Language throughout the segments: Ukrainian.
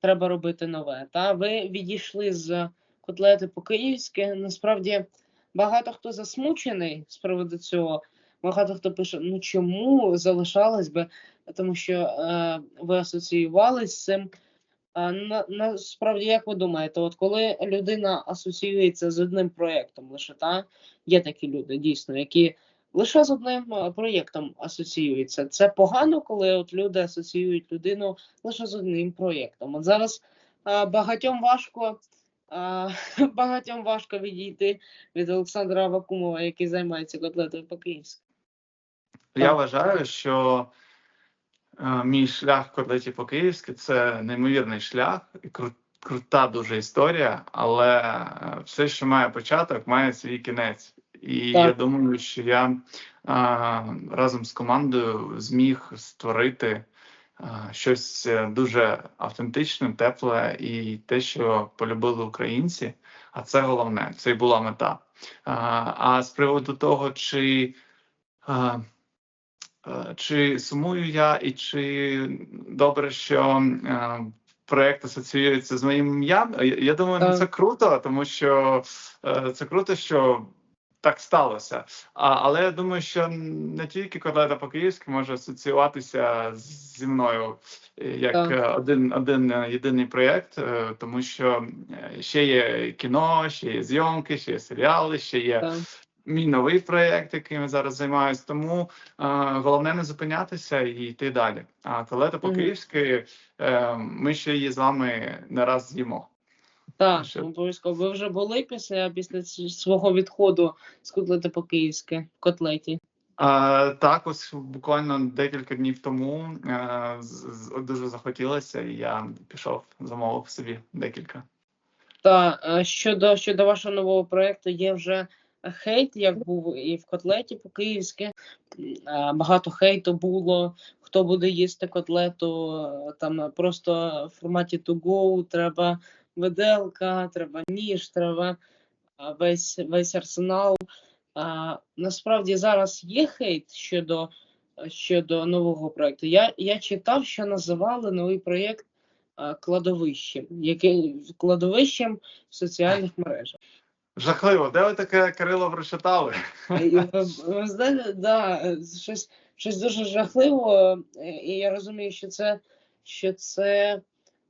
треба робити нове. Та ви відійшли з котлети по-київськи. Насправді багато хто засмучений з приводу цього. Багато хто пише: ну чому залишалось би, тому що е, ви асоціювалися з цим. А на, насправді, як ви думаєте, от коли людина асоціюється з одним проєктом, лише та є такі люди, дійсно, які лише з одним е, проєктом асоціюються. Це погано, коли от люди асоціюють людину лише з одним проєктом. От зараз е, багатьом важко. е, Багатьом важко відійти від Олександра Авакумова, який займається котлетою по-київськи. Я вважаю, що е, мій шлях котлеті по-київськи це неймовірний шлях і кру- крута дуже історія, але все, що має початок, має свій кінець. І Так. я думаю, що я е, разом з командою зміг створити е, щось е, дуже автентичне, тепле і те, що полюбили українці. А це головне, це і була мета. А, а з приводу того, чи а, Е, Чи сумую я, і чи добре, що е, проект асоціюється з моїм ім'ям? Я, думаю, ну, Так. це круто, тому що е, це круто, що так сталося. А, але я думаю, що не тільки котлета по-київськи може асоціюватися зі мною е, як Так. один, один єдиний проєкт, е, тому що е, ще є кіно, ще є зйомки, ще є серіали, ще є Так. мій новий проєкт, яким я зараз займаюся. Тому е, головне не зупинятися і йти далі. А колета по київськи е, ми ще її з вами не раз з'їмо. Так, Що? обов'язково. Ви вже були після, після свого відходу з котлети по-київськи, в котлеті. Е, так, ось буквально декілька днів тому е, з- з- дуже захотілося, і я пішов, замовив собі декілька. Та е, щодо, щодо вашого нового проєкту є вже хейт, як був і в котлеті по-київськи. Е, Багато хейту було. Хто буде їсти котлету, е, там просто в форматі to go, треба виделка, треба ніж, треба весь, весь арсенал. А, насправді зараз є хейт щодо, щодо нового проєкту. Я, я читав, що називали новий проєкт а, кладовищем, яке кладовищем в соціальних мережах. Жахливо, де ви таке Кирило прочитали? Ви, ви знаєте, да, е, щось, щось дуже жахливо, е, і я розумію, що це, що це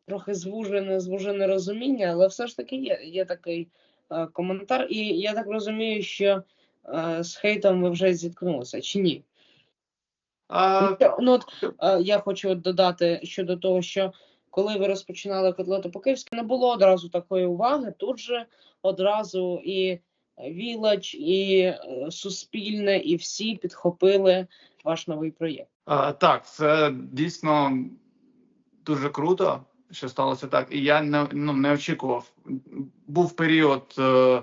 трохи звужене, звужене розуміння, але все ж таки є, є такий е, коментар, і я так розумію, що е, з хейтом ви вже зіткнулися, чи ні? А, Ну, от, е, я хочу додати щодо того, що коли ви розпочинали котлету по-київськи, не було одразу такої уваги. Тут же одразу і Вілач, і е, Суспільне, і всі підхопили ваш новий проєкт. А, так, це дійсно дуже круто, що сталося так. І я не, ну, не очікував. Був період, е,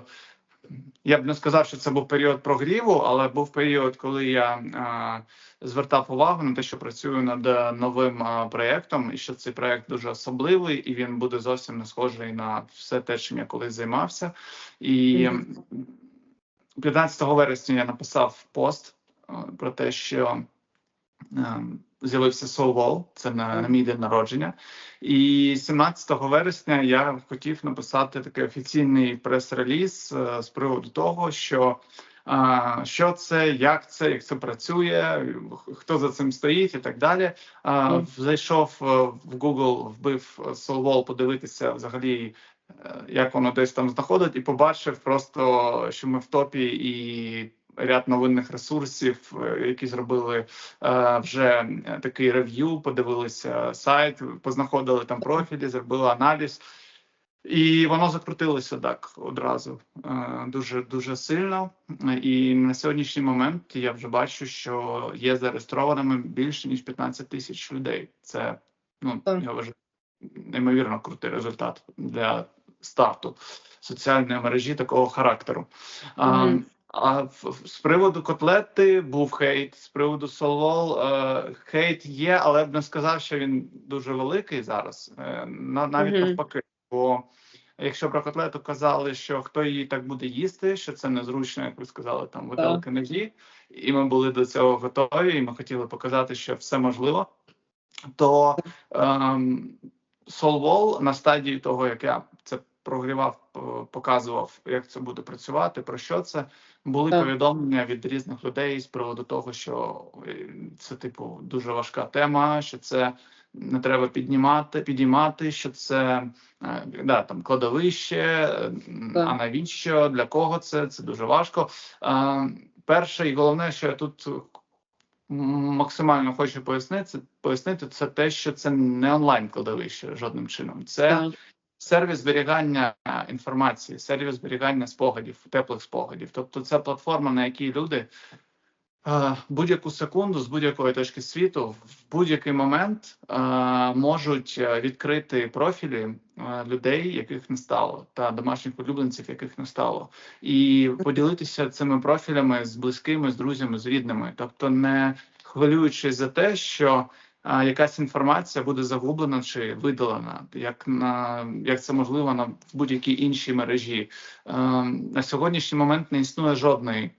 я б не сказав, що це був період прогріву, але був період, коли я е, звертав увагу на те, що працюю над е, новим е, проєктом, і що цей проєкт дуже особливий, і він буде зовсім не схожий на все те, чим я колись займався. І 15 вересня я написав пост е, про те, що ем, з'явився Soulwall, це на, на мій день народження. І 17 вересня я хотів написати такий офіційний прес-реліз е, з приводу того, що. е, Що це, як це, як це працює, хто за цим стоїть, і так далі. Е. Зайшов в Google, вбив Soulwall, подивитися взагалі, е, як воно десь там знаходить, і побачив просто, що ми в топі, і ряд новинних ресурсів, е, які зробили е, вже е, такий рев'ю, подивилися сайт, познаходили там профілі, зробили аналіз. І воно закрутилося так одразу дуже дуже сильно. І на сьогоднішній момент я вже бачу, що є зареєстрованими більше ніж 15 тисяч людей. Це ну я вважаю неймовірно крутий результат для старту соціальної мережі такого характеру. А, Мгм. А з приводу котлети був хейт, з приводу Солвол е, хейт є, але я б не сказав, що він дуже великий зараз. Е, на, навіть Мгм. навпаки. Бо якщо про котлету казали, що хто її так буде їсти, що це незручно, як ви сказали, там виделки ножі, і ми були до цього готові, і ми хотіли показати, що все можливо. То ем, Soulwall на стадії того, як я це прогрівав, показував, як це буде працювати, про що це були Так. повідомлення від різних людей з приводу того, що е, це типу дуже важка тема, що це не треба піднімати, підіймати, що це е, да, там кладовище, е, Так. а навіщо, для кого це? Це дуже важко. Е, Перше і головне, що я тут максимально хочу пояснити, пояснити, це те, що це не онлайн кладовище жодним чином. Це Так. Сервіс зберігання інформації, сервіс зберігання спогадів, теплих спогадів. Тобто, це платформа, на якій люди е, будь-яку секунду з будь-якої точки світу в будь-який момент е, можуть е, відкрити профілі людей, яких не стало, та домашніх улюбленців, яких не стало, і поділитися цими профілями з близькими, з друзями, з рідними, тобто не хвилюючись за те, що якась інформація буде загублена чи видалена, як на як це можливо на в будь-якій іншій мережі. Е, на сьогоднішній момент не існує жодної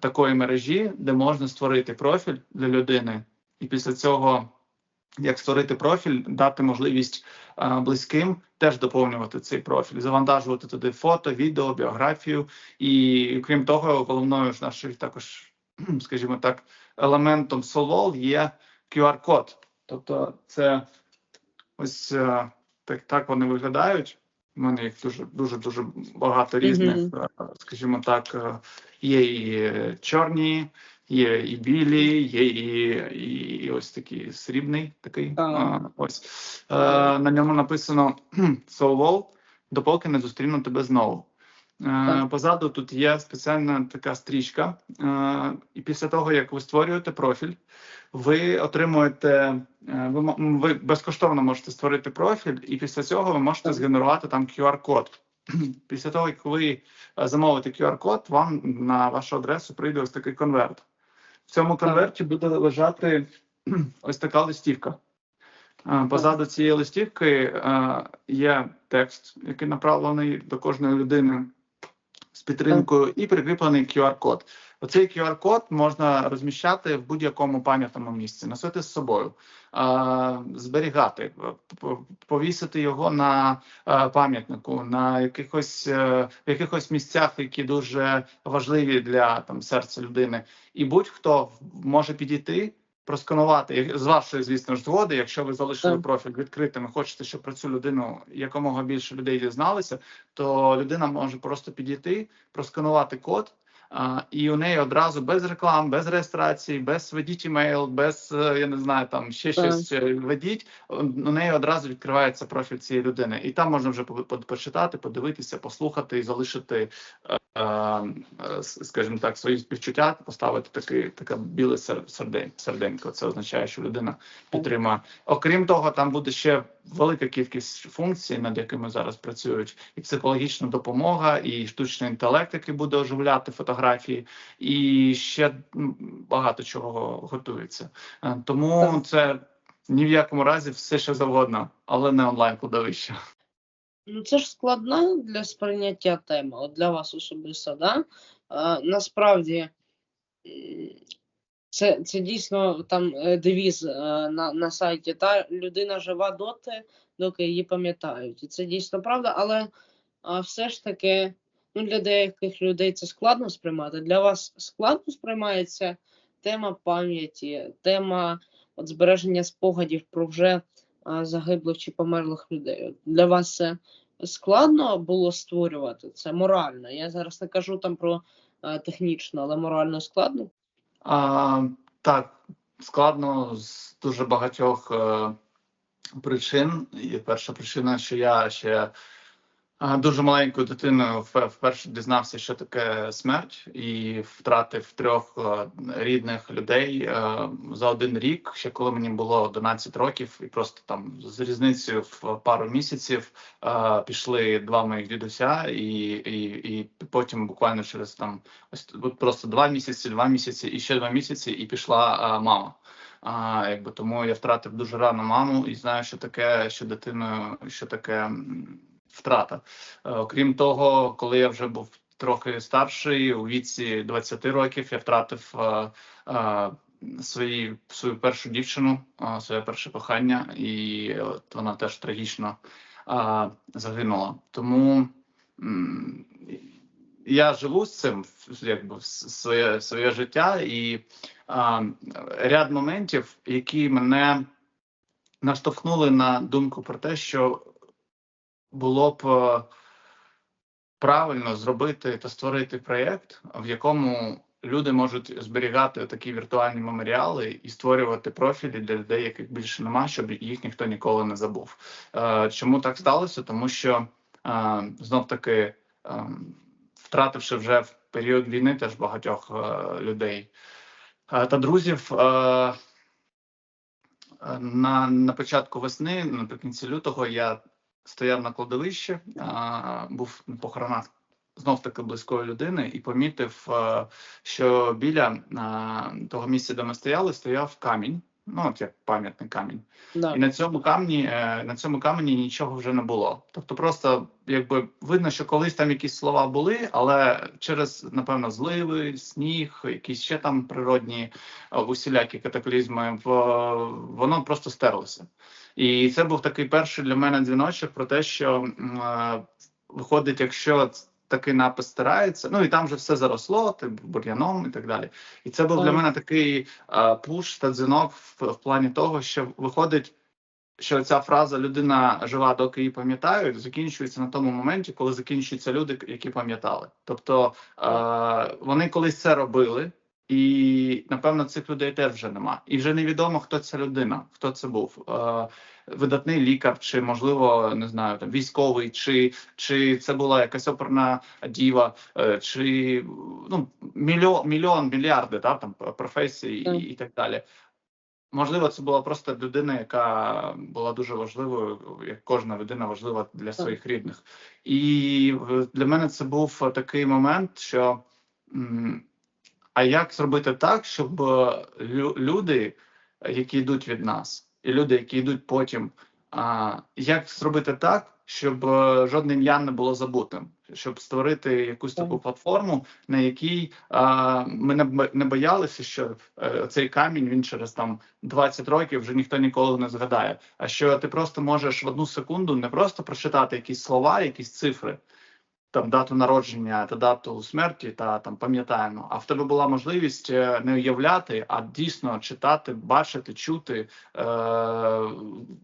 такої мережі, де можна створити профіль для людини, і після цього, як створити профіль, дати можливість а, близьким теж доповнювати цей профіль, завантажувати туди фото, відео, біографію. І крім того, головною ж нашою також, скажімо так, елементом Solol є QR-код. Тобто, це ось е, так, так вони виглядають. У мене їх дуже дуже дуже багато різних, Мгм. е, скажімо так, е, є і чорні, є і білі, є і, і, і ось такий срібний такий. Так. е, Ось на ньому написано «So Wall, допоки не зустріну тебе знову. Е, Так. Позаду тут є спеціальна така стрічка, е, і після того, як ви створюєте профіль, ви отримуєте, е, ви, ви безкоштовно можете створити профіль, і після цього ви можете Так. згенерувати там QR-код. Після того, як ви замовите QR-код, вам на вашу адресу прийде ось такий конверт. В цьому конверті буде лежати ось така листівка. Позаду цієї листівки є текст, який направлений до кожної людини з підтримкою, і прикріплений QR-код. Оцей QR-код можна розміщати в будь-якому пам'ятному місці, носити з собою, зберігати, повісити його на е, пам'ятнику, на якихось, е, в якихось місцях, які дуже важливі для там серця людини. І будь-хто може підійти. Просканувати з вашої, звісно ж, згоди, якщо ви залишили Так. профіль відкритим і хочете, щоб про цю людину якомога більше людей дізналися, то людина може просто підійти, просканувати код, а, і у неї одразу без реклам, без реєстрації, без введіть імейл, без е, я не знаю, там ще Так. щось е, введіть. У неї одразу відкривається профіль цієї людини, і там можна вже по- по- почитати, подивитися, послухати і залишити, е, скажімо так, свої співчуття, поставити такий таке біле сердень- серденько. Це означає, що людина підтримує. Окрім того, там буде ще велика кількість функцій, над якими зараз працюють, і психологічна допомога, і штучний інтелект, який буде оживляти фотографії, і ще багато чого готується. Е, Тому це ні в якому разі все що завгодно, але не онлайн кладовище. Ну, це ж складна для сприйняття тема, от для вас особисто, да? А, насправді, це, це дійсно там е, девіз е, на, на сайті. Та людина жива доти, доки її пам'ятають. І це дійсно правда, але а, все ж таки, ну, для деяких людей це складно сприймати. Для вас складно сприймається тема пам'яті, тема от, збереження спогадів про вже загиблих чи померлих людей. Для вас це складно було створювати це морально. Я зараз не кажу там про технічно, але морально складно. А, так, складно з дуже багатьох е, причин. І перша причина, що я ще дуже маленькою дитиною вперше дізнався, що таке смерть, і втратив трьох е, рідних людей е, за один рік, ще коли мені було 11 років, і просто там з різницею в пару місяців е, пішли два моїх дідуся, і, і, і потім буквально через там ось просто два місяці, два місяці і ще два місяці, і пішла мама. А, якби тому я втратив дуже рано маму і знаю, що таке, що дитиною, що таке втрата. Е, Окрім того, коли я вже був трохи старший, у віці 20 років, я втратив е, е, свої, свою першу дівчину, своє перше кохання, і от вона теж трагічно загинула. Тому я живу з цим якби своє, своє життя, і а, ряд моментів, які мене наштовхнули на думку про те, що було б е, правильно зробити та створити проєкт, в якому люди можуть зберігати такі віртуальні меморіали і створювати профілі для людей, яких більше нема, щоб їх ніхто ніколи не забув. Е, Чому так сталося? Тому що е, знов таки, втративши вже в період війни теж багатьох людей та друзів. на, на початку весни, наприкінці лютого, я стояв на кладовищі, був по похоронах знов таки близької людини, і помітив, що біля того місця, де ми стояли, стояв камінь. Ну, от як пам'ятний камінь. Да. І на цьому камні е, на цьому камені нічого вже не було. Тобто, просто якби видно, що колись там якісь слова були, але через напевно зливи, сніг, якісь ще там природні е, усілякі катаклізми, воно просто стерлося. І це був такий перший для мене дзвіночок про те, що е, виходить, якщо такий напис стирається, ну і там вже все заросло, ти бур'яном і так далі. І це був для мене такий е, пуш та дзвінок в, в плані того, що виходить, що ця фраза людина жива, доки її пам'ятають, закінчується на тому моменті, коли закінчуються люди, які пам'ятали. Тобто е, вони колись це робили. І напевно цих людей теж вже нема. І вже невідомо, хто ця людина, хто це був. Е, видатний лікар, чи можливо не знаю, там військовий, чи, чи це була якась оперна діва, е, чи ну мільйон, мільйон мільярди да, там професій і, і так далі. Можливо, це була просто людина, яка була дуже важливою, як кожна людина важлива для своїх рідних. І для мене це був такий момент, що м, а як зробити так, щоб е, люди, які йдуть від нас, і люди, які йдуть потім, а, як зробити так, щоб е, жодне ім'я не було забутим, щоб створити якусь таку платформу, на якій а, ми не, боялися, що е, цей камінь він через там 20 років вже ніхто ніколи не згадає. А що ти просто можеш в одну секунду не просто прочитати якісь слова, якісь цифри, там дату народження та дату смерті, та там пам'ятаємо. А в тебе була можливість е, не уявляти, а дійсно читати, бачити, чути, е-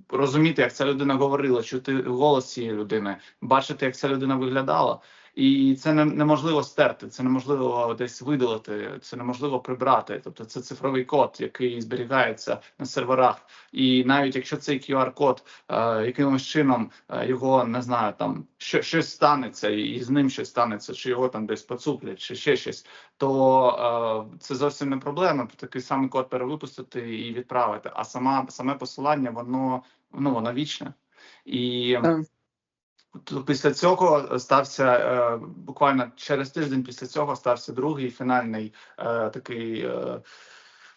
розуміти, як ця людина говорила, чути голос цієї людини, бачити, як ця людина виглядала. І це не, неможливо стерти, це неможливо десь видалити, це неможливо прибрати. Тобто це цифровий код, який зберігається на серверах. І навіть якщо цей QR-код е, якимось чином е, його не знаю, там що, щось станеться, і, з ним щось станеться, чи його там десь поцуплять, чи ще щось, то е, це зовсім не проблема. Такий самий код перевипустити і відправити. А сама саме посилання, воно ну воно вічне. І. Т- Після цього стався е, буквально через тиждень після цього стався другий фінальний е, такий е,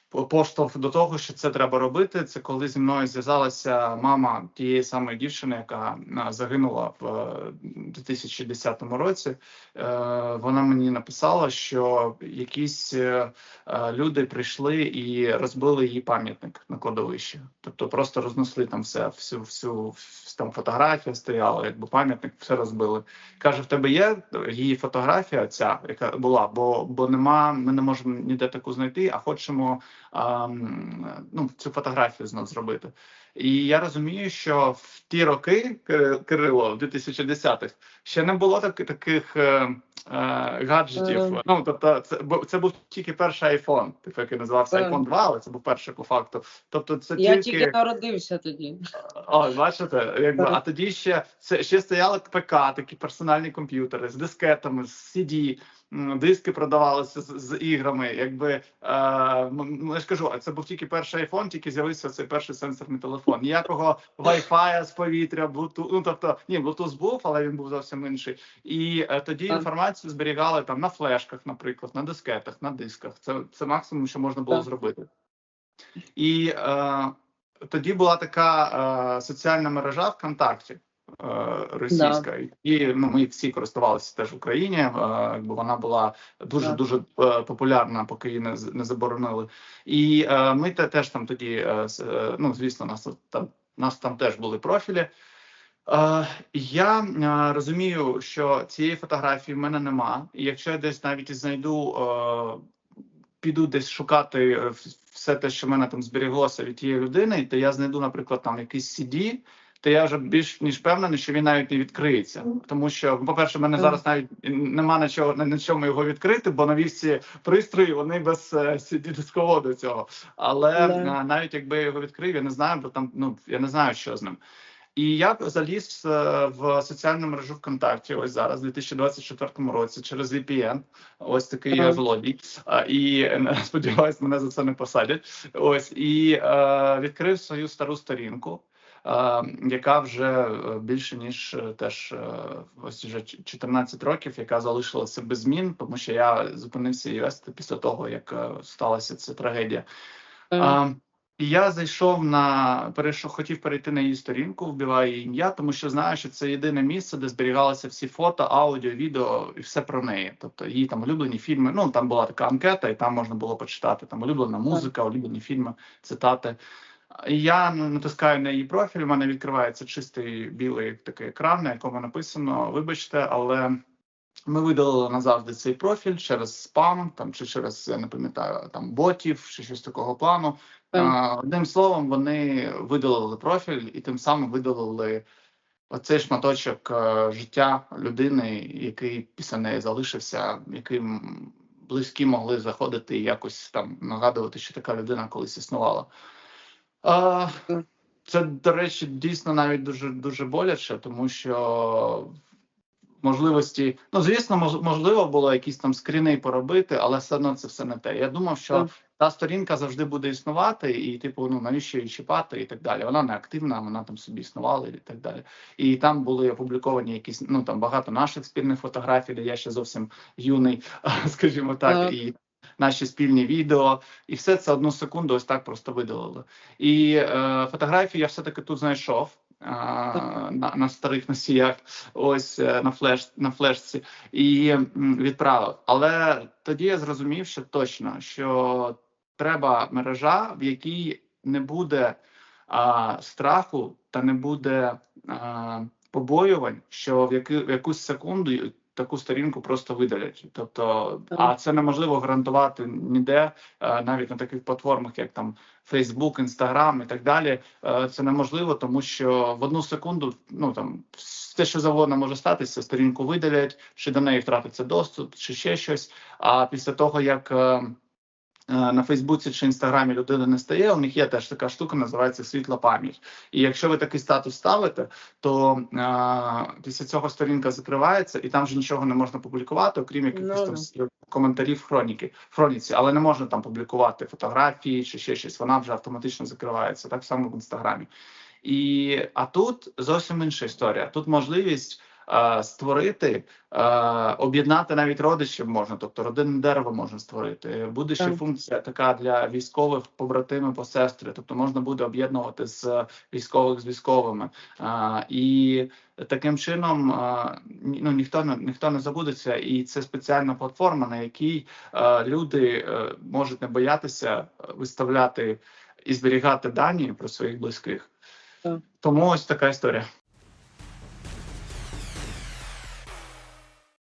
поштовх до того, що це треба робити. Це коли зі мною зв'язалася мама тієї самої дівчини, яка е, загинула в е, 2010 році. Е, вона мені написала, що якісь е, е, люди прийшли і розбили її пам'ятник на кладовищі. Тобто просто рознесли там все, всю всю там фотографія стояла, якби пам'ятник, все розбили. Каже: в тебе є її фотографія, ця яка була, бо бо нема, ми не можемо ніде таку знайти, а хочемо ну, цю фотографію знов зробити. І я розумію, що в ті роки Кирило, в 2010-х, ще не було так, таких е, е, гаджетів. Е. Ну тобто, це це був тільки перший iPhone, типу, який називався Так. iPhone 2, але це був перший по факту. Тобто, це Я тільки тільки народився тоді. о, бачите, якби а тоді ще це ще стояли ПК, такі персональні комп'ютери з дискетами, з CD, диски продавалися з, з іграми. Якби е, ну, я ж кажу, а це був тільки перший iPhone, тільки з'явився цей перший сенсорний телефон. Ніякого Wi-Fi з повітря, Bluetooth, ну тобто ні, Bluetooth був, але він був зовсім інший. І е, тоді інформацію зберігали там на флешках, наприклад, на дискетах, на дисках. Це, це максимум, що можна було Так. зробити. І е, тоді була така е, соціальна мережа ВКонтакті. Е, російська, і ну, ми всі користувалися теж в Україні. е, Якби вона була дуже дуже е, популярна, поки її не, не заборонили. І ми те, теж там тоді, ну звісно, нас там нас там теж були профілі. Я розумію, що цієї фотографії в мене нема, і якщо я десь навіть і знайду, піду десь шукати все те, що в мене там зберіглося від тієї людини, то я знайду, наприклад, там якийсь CD, то я вже більш ніж впевнений, що він навіть не відкриється. Тому що, по-перше, в мене зараз навіть нема на чого на, чому його відкрити, бо нові всі пристрої вони без е, дисководу цього. Але Да. е, навіть якби я його відкрив, я не знаю, бо там ну я не знаю, що з ним. І я заліз е, в соціальну мережу ВКонтакті ось зараз, у 2024 році, через VPN. Ось такий я злодій. І сподіваюсь, мене за це не посадять. Ось і е, відкрив свою стару сторінку. Е, Яка вже е, більше ніж е, теж ось вже ч- 14 років, яка залишилася без змін, тому що я зупинився її вести після того, як сталася ця трагедія. Так. І я зайшов на перейшов, хотів перейти на її сторінку, вбиваю її ім'я, тому що знаю, що це єдине місце, де зберігалися всі фото, аудіо, відео і все про неї. Тобто її там улюблені фільми. Ну там була така анкета, і там можна було почитати там улюблена музика, улюблені фільми, цитати. Я натискаю на її профіль. У мене відкривається чистий білий такий екран, на якому написано: Вибачте, але ми видалили назавжди цей профіль через спам, там чи через я не пам'ятаю там ботів, чи щось такого плану. Так. А, одним словом, вони видалили профіль і тим самим видалили оцей шматочок е, життя людини, який після неї залишився, яким близькі могли заходити і якось там нагадувати, що така людина колись існувала. А, це, до речі, дійсно навіть дуже дуже боляче, тому що можливості, ну звісно, мож- можливо було якісь там скріни поробити, але все одно це все не те. Я думав, що та сторінка завжди буде існувати, і типу, ну навіщо її чіпати, і так далі. Вона не активна, вона там собі існувала і так далі. І там були опубліковані якісь ну там багато наших спільних фотографій, де я ще зовсім юний, скажімо так, Так. і. Наші спільні відео, і все це одну секунду ось так просто видалили. І е, фотографії я все-таки тут знайшов е, на, на старих носіях, ось е, на флеш на флешці, і відправив. Але тоді я зрозумів, що точно що треба мережа, в якій не буде а, страху та не буде а, побоювань, що в, яки, в якусь секунду таку сторінку просто видалять. Тобто, Так. а це неможливо гарантувати ніде, е, навіть на таких платформах, як там Facebook, Instagram і так далі. Е, Це неможливо, тому що в одну секунду, ну там все, що завгодно може статися, сторінку видалять, чи до неї втратиться доступ, чи ще щось. А після того, як е, на Фейсбуці чи Інстаграмі людина не стає, у них є теж така штука, називається світла пам'ять. І якщо ви такий статус ставите, то е, після цього сторінка закривається, і там вже нічого не можна публікувати, окрім якихось Ну, там коментарів хроніки, хроніці, але не можна там публікувати фотографії чи ще щось. Вона вже автоматично закривається, так само в інстаграмі. І а тут зовсім інша історія. Тут можливість е, створити, е, об'єднати навіть родичів можна, тобто родинне дерево можна створити. Буде ще функція така для військових побратимів, посестри, тобто можна буде об'єднувати з військових з військовими. Е, і таким чином е, ну, ніхто не ніхто не забудеться, і це спеціальна платформа, на якій е, люди е, можуть не боятися е, виставляти і зберігати дані про своїх близьких. Так. Тому ось така історія.